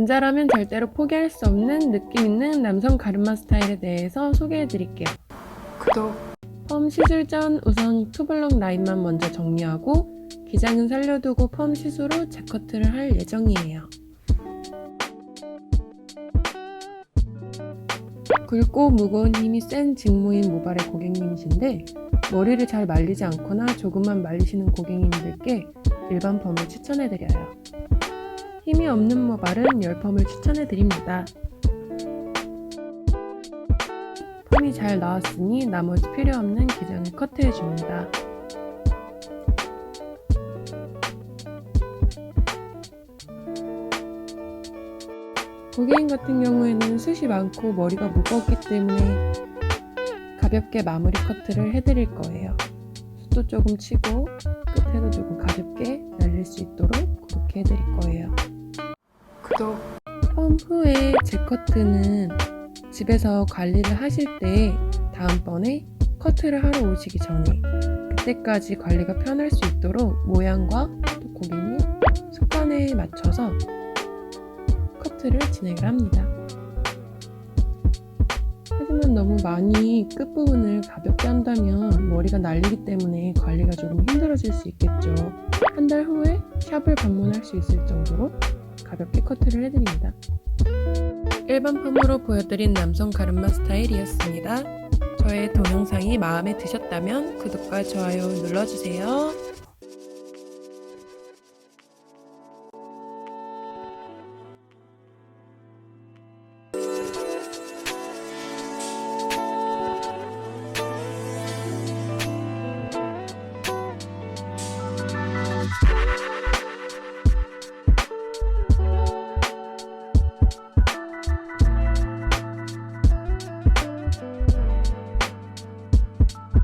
남자라면 절대로 포기할 수 없는 느낌 있는 남성 가르마 스타일에 대해서 소개해 드릴게요. 구독. 펌 시술 전 우선 투블럭 라인만 먼저 정리하고 기장은 살려두고 펌 시술로 재커트를 할 예정이에요. 굵고 무거운 힘이 센 직무인 모발의 고객님이신데 머리를 잘 말리지 않거나 조금만 말리시는 고객님들께 일반 펌을 추천해드려요. 힘이 없는 모발은 열펌을 추천해 드립니다. 펌이 잘 나왔으니 나머지 필요 없는 기장을 커트해 줍니다. 고객님 같은 경우에는 숱이 많고 머리가 무겁기 때문에 가볍게 마무리 커트를 해드릴 거예요. 숱도 조금 치고 끝에도 조금 가볍게 날릴 수 있도록 그렇게 해드릴 거예요. 구독. 펌 후에 재커트는 집에서 관리를 하실 때 다음번에 커트를 하러 오시기 전에 그때까지 관리가 편할 수 있도록 모양과 또 고객님 습관에 맞춰서 커트를 진행을 합니다. 하지만 너무 많이 끝부분을 가볍게 한다면 머리가 날리기 때문에 관리가 조금 힘들어질 수 있겠죠. 한 달 후에 샵을 방문할 수 있을 정도로 가볍게 커트를 해드립니다. 일반 펌으로 보여드린 남성 가르마 스타일이었습니다. 저의 동영상이 마음에 드셨다면 구독과 좋아요 눌러주세요.